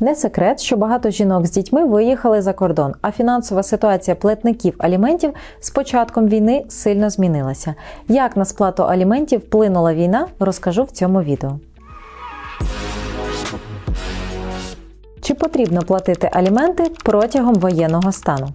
Не секрет, що багато жінок з дітьми виїхали за кордон, а фінансова ситуація платників аліментів з початком війни сильно змінилася. Як на сплату аліментів вплинула війна, розкажу в цьому відео. Чи потрібно платити аліменти протягом воєнного стану?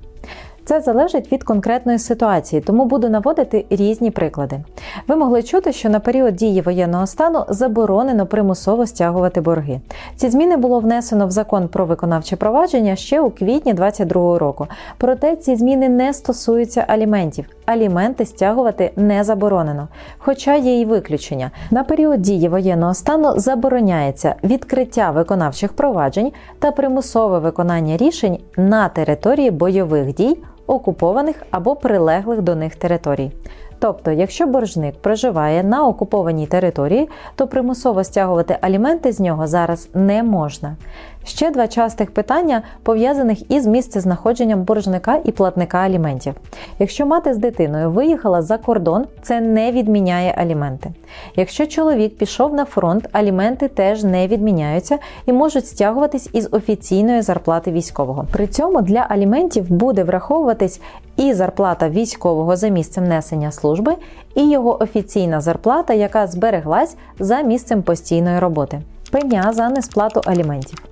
Це залежить від конкретної ситуації, тому буду наводити різні приклади. Ви могли чути, що на період дії воєнного стану заборонено примусово стягувати борги. Ці зміни було внесено в закон про виконавче провадження ще у квітні 2022 року. Проте ці зміни не стосуються аліментів. Аліменти стягувати не заборонено, хоча є і виключення. На період дії воєнного стану забороняється відкриття виконавчих проваджень та примусове виконання рішень на території бойових дій окупованих або прилеглих до них територій. Тобто, якщо боржник проживає на окупованій території, то примусово стягувати аліменти з нього зараз не можна. Ще два частих питання пов'язаних із місцезнаходженням боржника і платника аліментів. Якщо мати з дитиною виїхала за кордон, це не відміняє аліменти. Якщо чоловік пішов на фронт, аліменти теж не відміняються і можуть стягуватись із офіційної зарплати військового. При цьому для аліментів буде враховуватись і зарплата військового за місцем несення служби, і його офіційна зарплата, яка збереглась за місцем постійної роботи. Пеня за несплату аліментів.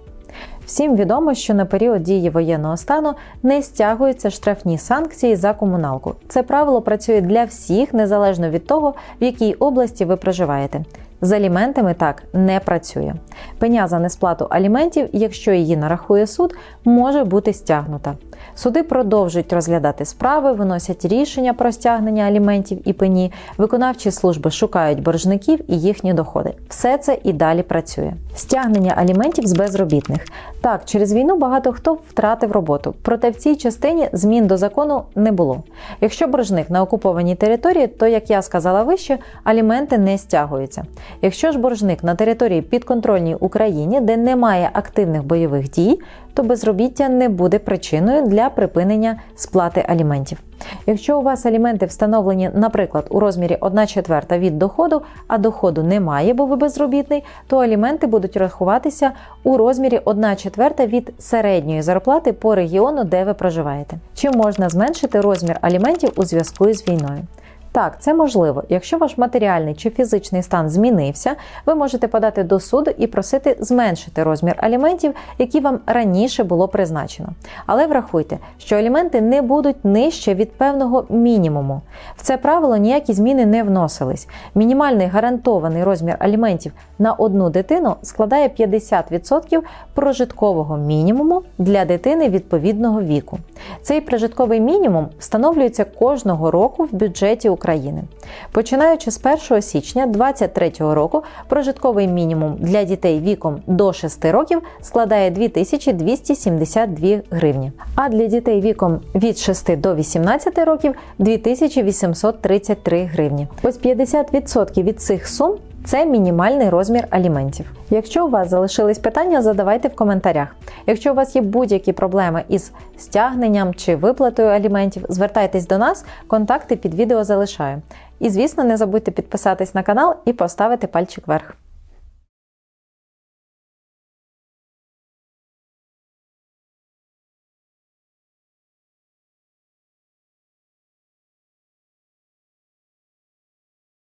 Всім відомо, що на період дії воєнного стану не стягуються штрафні санкції за комуналку. Це правило працює для всіх, незалежно від того, в якій області ви проживаєте. З аліментами так не працює. Пеня за несплату аліментів, якщо її нарахує суд, може бути стягнута. Суди продовжують розглядати справи, виносять рішення про стягнення аліментів і пені, виконавчі служби шукають боржників і їхні доходи. Все це і далі працює. Стягнення аліментів з безробітних. Так, через війну багато хто втратив роботу, проте в цій частині змін до закону не було. Якщо боржник на окупованій території, то, як я сказала вище, аліменти не стягуються. Якщо ж боржник на території підконтрольній Україні, де немає активних бойових дій, то безробіття не буде причиною для припинення сплати аліментів. Якщо у вас аліменти встановлені, наприклад, у розмірі 1 четверта від доходу, а доходу немає, бо ви безробітний, то аліменти будуть рахуватися у розмірі 1 четверта від середньої зарплати по регіону, де ви проживаєте. Чи можна зменшити розмір аліментів у зв'язку із війною? Так, це можливо. Якщо ваш матеріальний чи фізичний стан змінився, ви можете подати до суду і просити зменшити розмір аліментів, які вам раніше було призначено. Але врахуйте, що аліменти не будуть нижче від певного мінімуму. В це правило ніякі зміни не вносились. Мінімальний гарантований розмір аліментів на одну дитину складає 50% прожиткового мінімуму для дитини відповідного віку. Цей прожитковий мінімум встановлюється кожного року в бюджеті України. Починаючи з 1 січня 2023 року, прожитковий мінімум для дітей віком до 6 років складає 2272 гривні, а для дітей віком від 6 до 18 років 2833 гривні. Ось 50% від цих сум це мінімальний розмір аліментів. Якщо у вас залишились питання, задавайте в коментарях. Якщо у вас є будь-які проблеми із стягненням чи виплатою аліментів, звертайтесь до нас, контакти під відео залишаю. І звісно, не забудьте підписатись на канал і поставити пальчик вверх.